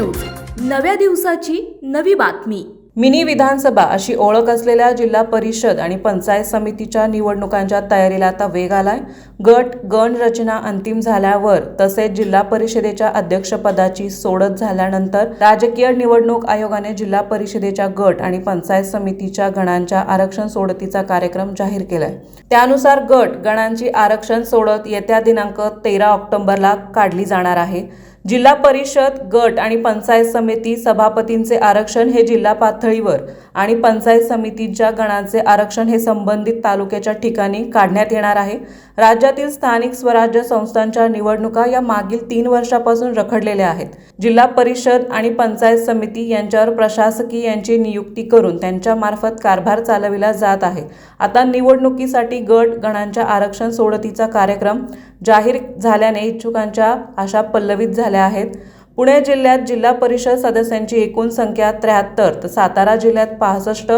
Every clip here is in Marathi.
नव्या दिवसाची नवी बातमी. मिनी विधानसभा अशी ओळख असलेल्या जिल्हा परिषद आणि पंचायत समितीच्या निवडणुकांच्या तयारीला आता वेग आलाय. गट गण रचना अंतिम झाल्यावर तसेच जिल्हा परिषदेच्या अध्यक्षपदाची सोडत झाल्यानंतर राजकीय निवडणूक आयोगाने जिल्हा परिषदेच्या गट आणि पंचायत समितीच्या गणांच्या आरक्षण सोडतीचा कार्यक्रम जाहीर केलाय. त्यानुसार गट गणांची आरक्षण सोडत येत्या दिनांक तेरा ऑक्टोबरला काढली जाणार आहे. जिल्हा परिषद गट आणि पंचायत समिती सभापतींचे आरक्षण हे जिल्हा पातळीवर आणि पंचायत समितीच्या गणांचे आरक्षण हे संबंधित तालुक्याच्या ठिकाणी काढण्यात येणार आहे. राज्यातील स्थानिक स्वराज्य संस्थांच्या निवडणुका या मागील तीन वर्षापासून रखडलेल्या आहेत. जिल्हा परिषद आणि पंचायत समिती यांच्यावर प्रशासकीय यांची नियुक्ती करून त्यांच्यामार्फत कारभार चालविला जात आहे. आता निवडणुकीसाठी गट गणांच्या आरक्षण सोडतीचा कार्यक्रम जाहीर झाल्याने इच्छुकांच्या आशा पल्लवित झाल्या आहेत. पुणे जिल्ह्यात जिल्हा परिषद सदस्यांची एकूण संख्या त्र्याहत्तर तर सातारा जिल्ह्यात पासष्ट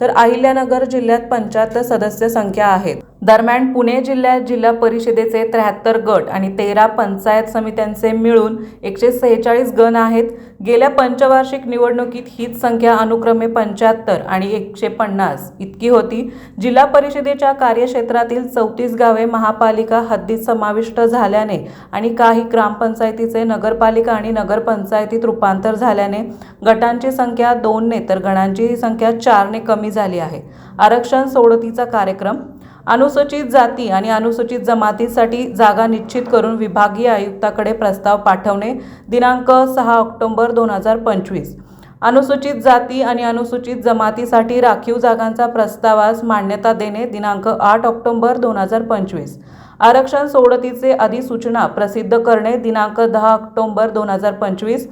तर अहिल्यानगर जिल्ह्यात पंच्याहत्तर सदस्य संख्या आहेत. दरम्यान पुणे जिल्ह्यात जिल्हा परिषदेचे त्र्याहत्तर गट आणि तेरा पंचायत समित्यांचे मिळून एकशे सेहेचाळीस गण आहेत. गेल्या पंचवार्षिक निवडणुकीत हीच संख्या अनुक्रमे पंच्याहत्तर आणि एकशे पन्नास इतकी होती. जिल्हा परिषदेच्या कार्यक्षेत्रातील चौतीस गावे महापालिका हद्दीत समाविष्ट झाल्याने आणि काही ग्रामपंचायतीचे नगरपालिका आणि नगरपंचायतीत रूपांतर झाल्याने गटांची संख्या दोनने तर गणांची संख्या चारने कमी झाली आहे. आरक्षण सोडतीचा कार्यक्रम अनुसूचित जाती आणि अनुसूचित जमातीसाठी जागा निश्चित करून विभागीय आयुक्ताकडे प्रस्ताव पाठवणे दिनांक सहा ऑक्टोंबर दोन हजार पंचवीस. अनुसूचित जाती आणि अनुसूचित जमातीसाठी राखीव जागांचा प्रस्तावास मान्यता देणे दिनांक आठ ऑक्टोंबर दोन हजार पंचवीस. आरक्षण सोडतीचे अधिसूचना प्रसिद्ध करणे दिनांक दहा ऑक्टोंबर दोन हजार पंचवीस.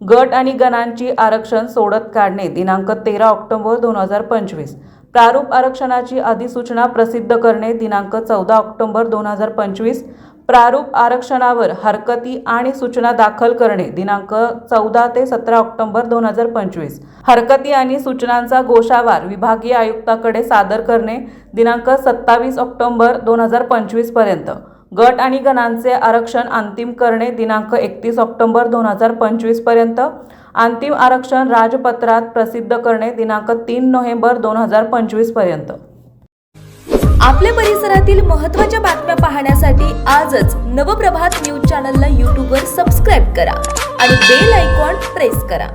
गट आणि गणांची आरक्षण सोडत काढणे दिनांक तेरा ऑक्टोबर दोन हजार पंचवीस. प्रारूप आरक्षणाची अधिसूचना प्रसिद्ध करणे दिनांक चौदा ऑक्टोबर दोन हजार पंचवीस प्रारूप आरक्षणावर हरकती आणि सूचना दाखल करणे दिनांक चौदा ते सतरा ऑक्टोबर दोन हजार पंचवीस. हरकती आणि सूचनांचा गोषावार विभागीय आयुक्ताकडे सादर करणे दिनांक सत्तावीस ऑक्टोबर दोन हजार पंचवीसपर्यंत गट आणि गणांचे आरक्षण अंतिम करणे दिनांक एकतीस ऑक्टोबर दोन हजार पंचवीसपर्यंत अंतिम आरक्षण राजपत्रात प्रसिद्ध करणे दिनांक तीन नोव्हेंबर दोन हजार पंचवीसपर्यंत आपल्या परिसरातील महत्त्वाच्या बातम्या पाहण्यासाठी आजच नवप्रभात न्यूज चॅनलला यूट्यूबवर सबस्क्राईब करा आणि बेल आयकॉन प्रेस करा.